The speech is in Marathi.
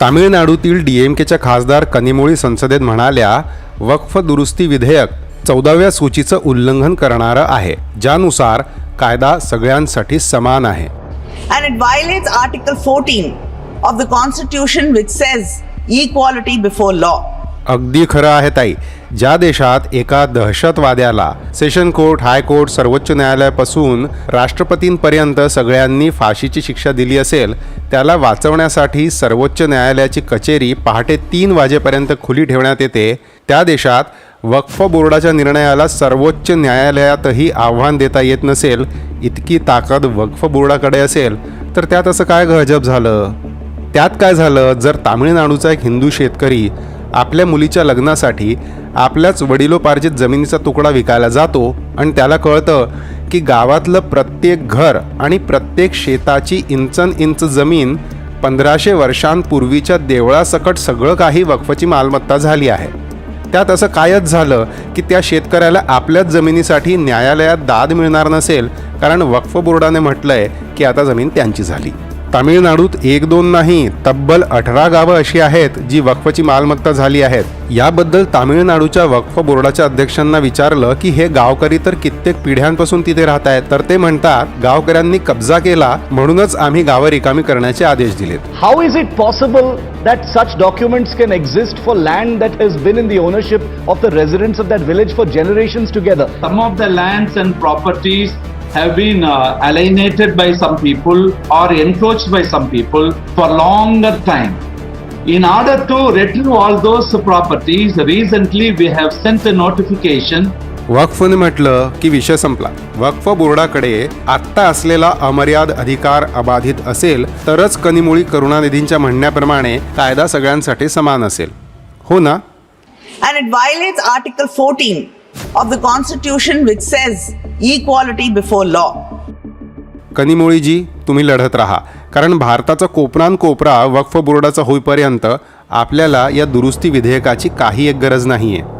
तामिळनाडूतील डीएमकेच्या खासदार कनिमोळी संसदेत म्हणाल्या वक्फ दुरुस्ती विधेयक चौदाव्या सूचीचं उल्लंघन करणारं आहे ज्यानुसार कायदा सगळ्यांसाठी समान आहे and it violates Article 14 of the Constitution, which says equality before law. अगदी खरं आहे ताई. ज्या देशात एका दहशतवाद्याला सेशन कोर्ट हायकोर्ट सर्वोच्च न्यायालयापासून राष्ट्रपतींपर्यंत सगळ्यांनी फाशीची शिक्षा दिली असेल त्याला वाचवण्यासाठी सर्वोच्च न्यायालयाची कचेरी पहाटे तीन वाजेपर्यंत खुली ठेवण्यात येते. त्या देशात वक्फ बोर्डाच्या निर्णयाला सर्वोच्च न्यायालयातही आव्हान देता येत नसेल इतकी ताकद वक्फ बोर्डाकडे असेल तर त्यात असं काय गजब झालं? त्यात काय झालं? जर तामिळनाडूचा एक हिंदू शेतकरी आपल्या मुलीच्या लग्नासाठी आपल्याच वडिलोपार्जित जमिनीचा तुकडा विकायला जातो आणि त्याला कळतं की गावातलं प्रत्येक घर आणि प्रत्येक शेताची इंचन इंच जमीन पंधराशे वर्षांपूर्वीच्या देवळासकट सगळं काही वक्फची मालमत्ता झाली आहे. त्यात असं कायच झालं की त्या शेतकऱ्याला आपल्याच जमिनीसाठी न्यायालयात दाद मिळणार नसेल कारण वक्फ बोर्डाने म्हटलंय की आता जमीन त्यांची झाली. तामिळनाडूत एक दोन नाही तब्बल अठरा गावं अशी आहेत जी वक्फची मालमत्ता झाली आहेत. याबद्दल तामिळनाडूच्या वक्फ बोर्डाच्या अध्यक्षांना विचारलं की हे गावकरी तर कित्येक पिढ्यांपासून तिथे राहत आहेत तर ते म्हणतात गावकऱ्यांनी कब्जा केला म्हणूनच आम्ही गावं रिकामी करण्याचे आदेश दिलेत. How is it possible that such documents can exist for land that has been in the ownership of the residents of that village for generation together some of the lands and properties have been uh, alienated by some people or encroached by some people for longer time. In order to retrieve all those properties, recently we have sent a notification वक्फने म्हटलं की विषय संपला वक्फ बोर्डाकडे आत्ता असलेला अमर्याद अधिकार अबाधित असेल तरच कनिमोळी करुणानिधींच्या म्हणण्याप्रमाणे कायदा सगळ्यांसाठी समान असेल हो ना And it violates Article 14 of the Constitution, which says equality before law. कनिमोळीजी तुम्ही लढत राहा कारण भारताचा कोपरान कोपरा वक्फ बोर्डाचा होईपर्यंत आपल्याला या दुरुस्ती विधेयकाची काही एक गरज नाही आहे